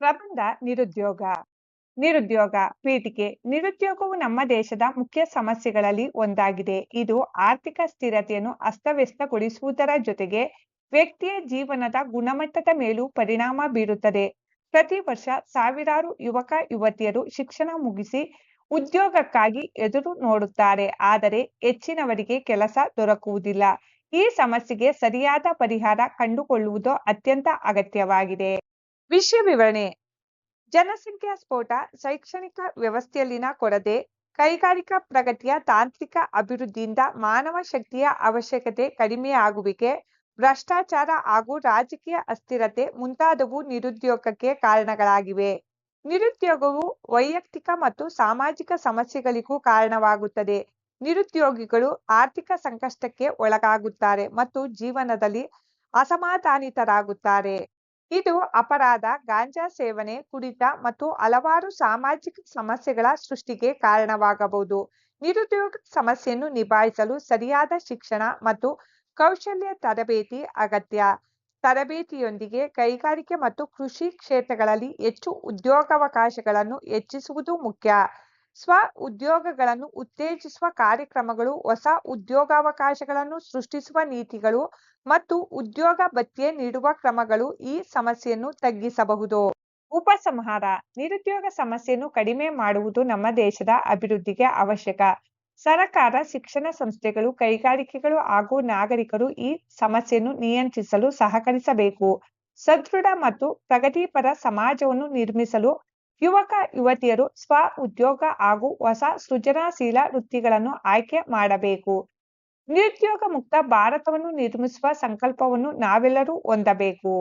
ಪ್ರಬಂಧ, ನಿರುದ್ಯೋಗ. ನಿರುದ್ಯೋಗ ಪೀಠಿಕೆ ನಿರುದ್ಯೋಗವು ನಮ್ಮ ದೇಶದ ಮುಖ್ಯ ಸಮಸ್ಯೆಗಳಲ್ಲಿ ಒಂದಾಗಿದೆ. ಇದು ಆರ್ಥಿಕ ಸ್ಥಿರತೆಯನ್ನು ಅಸ್ತವ್ಯಸ್ತಗೊಳಿಸುವುದರ ಜೊತೆಗೆ ವ್ಯಕ್ತಿಯ ಜೀವನದ ಗುಣಮಟ್ಟದ ಮೇಲೂ ಪರಿಣಾಮ ಬೀರುತ್ತದೆ. ಪ್ರತಿ ವರ್ಷ ಸಾವಿರಾರು ಯುವಕ, ಯುವತಿಯರು ಶಿಕ್ಷಣ ಮುಗಿಸಿ ಉದ್ಯೋಗಕ್ಕಾಗಿ ಎದುರು ನೋಡುತ್ತಾರೆ. ಆದರೆ ಹೆಚ್ಚಿನವರಿಗೆ ಕೆಲಸ ದೊರಕುವುದಿಲ್ಲ. ಈ ಸಮಸ್ಯೆಗೆ ಸರಿಯಾದ ಪರಿಹಾರ ಕಂಡುಕೊಳ್ಳುವುದು ಅತ್ಯಂತ ಅಗತ್ಯವಾಗಿದೆ. ವಿಷಯ ವಿವರಣೆ. ಜನಸಂಖ್ಯಾ ಸ್ಫೋಟ, ಶೈಕ್ಷಣಿಕ ವ್ಯವಸ್ಥೆಯಲ್ಲಿನ ಕೊರತೆ, ಕೈಗಾರಿಕಾ ಪ್ರಗತಿಯ ತಾಂತ್ರಿಕ ಅಭಿವೃದ್ಧಿಯಿಂದ ಮಾನವ ಶಕ್ತಿಯ ಅವಶ್ಯಕತೆ ಕಡಿಮೆಯಾಗುವಿಕೆ, ಭ್ರಷ್ಟಾಚಾರ ಹಾಗೂ ರಾಜಕೀಯ ಅಸ್ಥಿರತೆ ಮುಂತಾದವು ನಿರುದ್ಯೋಗಕ್ಕೆ ಕಾರಣಗಳಾಗಿವೆ. ನಿರುದ್ಯೋಗವು ವೈಯಕ್ತಿಕ ಮತ್ತು ಸಾಮಾಜಿಕ ಸಮಸ್ಯೆಗಳಿಗೂ ಕಾರಣವಾಗುತ್ತದೆ. ನಿರುದ್ಯೋಗಿಗಳು ಆರ್ಥಿಕ ಸಂಕಷ್ಟಕ್ಕೆ ಒಳಗಾಗುತ್ತಾರೆ ಮತ್ತು ಜೀವನದಲ್ಲಿ ಅಸಮಾಧಾನಿತರಾಗುತ್ತಾರೆ. ಇದು ಅಪರಾಧ, ಗಾಂಜಾ ಸೇವನೆ ಕುಡಿತ ಮತ್ತು ಹಲವಾರು ಸಾಮಾಜಿಕ ಸಮಸ್ಯೆಗಳ ಸೃಷ್ಟಿಗೆ ಕಾರಣವಾಗಬಹುದು. ನಿರುದ್ಯೋಗ ಸಮಸ್ಯೆಯನ್ನು ನಿಭಾಯಿಸಲು ಸರಿಯಾದ ಶಿಕ್ಷಣ ಮತ್ತು ಕೌಶಲ್ಯ ತರಬೇತಿ ಅಗತ್ಯ. ತರಬೇತಿಯೊಂದಿಗೆ ಕೈಗಾರಿಕೆ ಮತ್ತು ಕೃಷಿ ಕ್ಷೇತ್ರಗಳಲ್ಲಿ ಹೆಚ್ಚು ಉದ್ಯೋಗಾವಕಾಶಗಳನ್ನು ಹೆಚ್ಚಿಸುವುದು ಮುಖ್ಯ. ಸ್ವ ಉದ್ಯೋಗಗಳನ್ನು ಉತ್ತೇಜಿಸುವ ಕಾರ್ಯಕ್ರಮಗಳು, ಹೊಸ ಉದ್ಯೋಗಾವಕಾಶಗಳನ್ನು ಸೃಷ್ಟಿಸುವ ನೀತಿಗಳು ಮತ್ತು ಉದ್ಯೋಗ ಭತ್ಯೆ ನೀಡುವ ಕ್ರಮಗಳು ಈ ಸಮಸ್ಯೆಯನ್ನು ತಗ್ಗಿಸಬಹುದು. ಉಪಸಂಹಾರ, ನಿರುದ್ಯೋಗ ಸಮಸ್ಯೆಯನ್ನು ಕಡಿಮೆ ಮಾಡುವುದು ನಮ್ಮ ದೇಶದ ಅಭಿವೃದ್ಧಿಗೆ ಅವಶ್ಯಕ. ಸರಕಾರ, ಶಿಕ್ಷಣ ಸಂಸ್ಥೆಗಳು, ಕೈಗಾರಿಕೆಗಳು ಹಾಗೂ ನಾಗರಿಕರು ಈ ಸಮಸ್ಯೆಯನ್ನು ನಿಯಂತ್ರಿಸಲು ಸಹಕರಿಸಬೇಕು. ಸದೃಢ ಮತ್ತು ಪ್ರಗತಿಪರ ಸಮಾಜವನ್ನು ನಿರ್ಮಿಸಲು ಯುವಕ, ಯುವತಿಯರು ಸ್ವ ಉದ್ಯೋಗ ಹಾಗೂ ಹೊಸ ಸೃಜನಶೀಲ ವೃತ್ತಿಗಳನ್ನು ಆಯ್ಕೆ ಮಾಡಬೇಕು. ನಿರುದ್ಯೋಗ ಮುಕ್ತ ಭಾರತವನ್ನು ನಿರ್ಮಿಸುವ ಸಂಕಲ್ಪವನ್ನು ನಾವೆಲ್ಲರೂ ಹೊಂದಬೇಕು.